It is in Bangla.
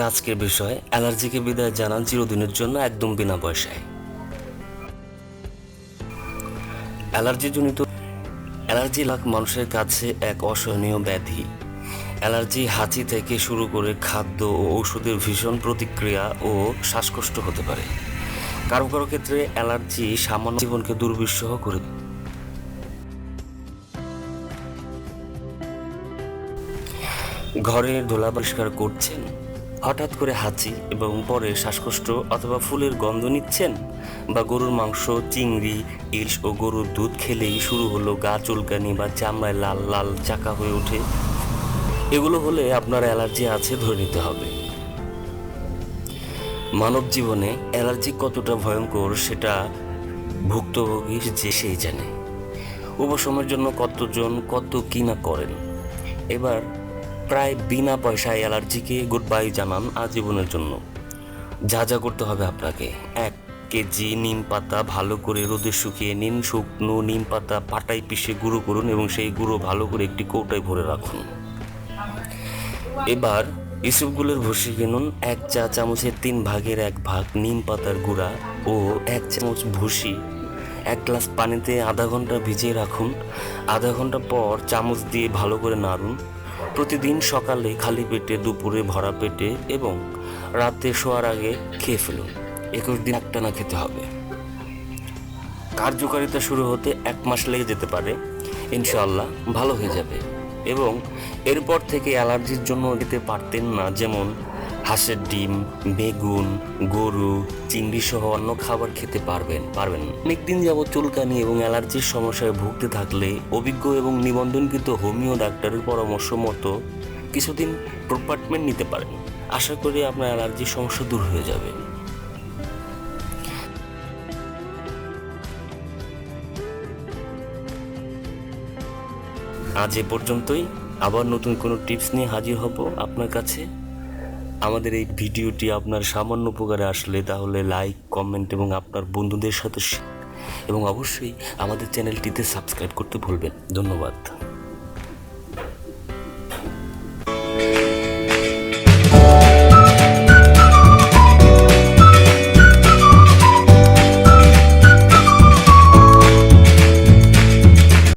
আজকের বিষয়, অ্যালার্জিকে বিদায় জানান চিরদিনের জন্য একদম বিনা পয়সায়। অ্যালার্জিজনিত অ্যালার্জি লাখ মানুষের কাছে এক অসহনীয় ব্যাধি। অ্যালার্জি হাঁচি থেকে শুরু করে খাদ্য ও ঔষধের ভীষণ প্রতিক্রিয়া ও শ্বাসকষ্ট হতে পারে। কারও কারও ক্ষেত্রে অ্যালার্জি সামান্য জীবনকে দুর্বিষহ করে। ঘরের ধুলা পরিষ্কার করছেন হঠাৎ করে হাঁচি এবং পরে শ্বাসকষ্ট অথবা ফুলের গন্ধ নিচ্ছেন? বা গরুর মাংস, চিংড়ি, ইলিশ ও গরুর দুধ খেলেই শুরু হলো গা চুলকানি বা চামড়ায় লাল লাল চাকা হয়ে ওঠে। এগুলো হলে আপনার অ্যালার্জি আছে ধরে নিতে হবে। মানব জীবনে অ্যালার্জি কতটা ভয়ঙ্কর সেটা ভুক্তভোগী যে সেই জানে। উপশমের জন্য কতজন কত কি না করেন। এবার প্রায় বিনা পয়সায় অ্যালার্জিকে গুড বাই জানান আজীবনের জন্য। যা যা করতে হবে আপনাকে। এক কেজি নিম পাতা ভালো করে রোদে শুকিয়ে নিন শুকনো নিম পাতা পাটায় পিষে গুঁড়ো করুন এবং সেই গুঁড়ো ভালো করে একটি কৌটায় ভরে রাখুন। এবার ইসুপগুলোর ভুসি কিনুন। এক চা চামচের তিন ভাগের এক ভাগ নিম পাতার গুঁড়া ও এক চামচ ভুসি। এক গ্লাস পানিতে আধা ঘণ্টা ভিজিয়ে রাখুন। আধা ঘণ্টা পর চামচ দিয়ে ভালো করে নাড়ুন। প্রতিদিন সকালে খালি পেটে, দুপুরে ভরা পেটে এবং রাতে শোয়ার আগে খেয়ে ফেলুন। একুশ দিন একটা না খেতে হবে। কার্যকারিতা শুরু হতে এক মাস লেগে যেতে পারে। ইনশাল্লাহ ভালো হয়ে যাবে। এবং এরপর থেকে অ্যালার্জির জন্য দিতে পারতেন না, যেমন হাঁসের ডিম, বেগুন, গরু চিংড়ি সহ অন্য খাবার খেতে পারবেন পারবেন। অনেকদিন যাবত চুলকানি এবং অ্যালার্জির সমস্যায় ভুগতে থাকলে অভিজ্ঞ এবং নিবন্ধনকৃত হোমিও ডাক্তারের পরামর্শ মতো কিছুদিন ট্রিটমেন্ট নিতে পারেন। আশা করি আপনার অ্যালার্জির সমস্যা দূর হয়ে যাবে। আজ এ পর্যন্তই। আবার নতুন কোনো টিপস নিয়ে হাজির হব আপনার কাছে। আমাদের এই ভিডিওটি আপনার সামান্য উপকারে আসলে তাহলে লাইক কমেন্ট এবং আপনার বন্ধুদের সাথে এবং অবশ্যই আমাদের চ্যানেলটিতে সাবস্ক্রাইব করতে ভুলবেন। ধন্যবাদ।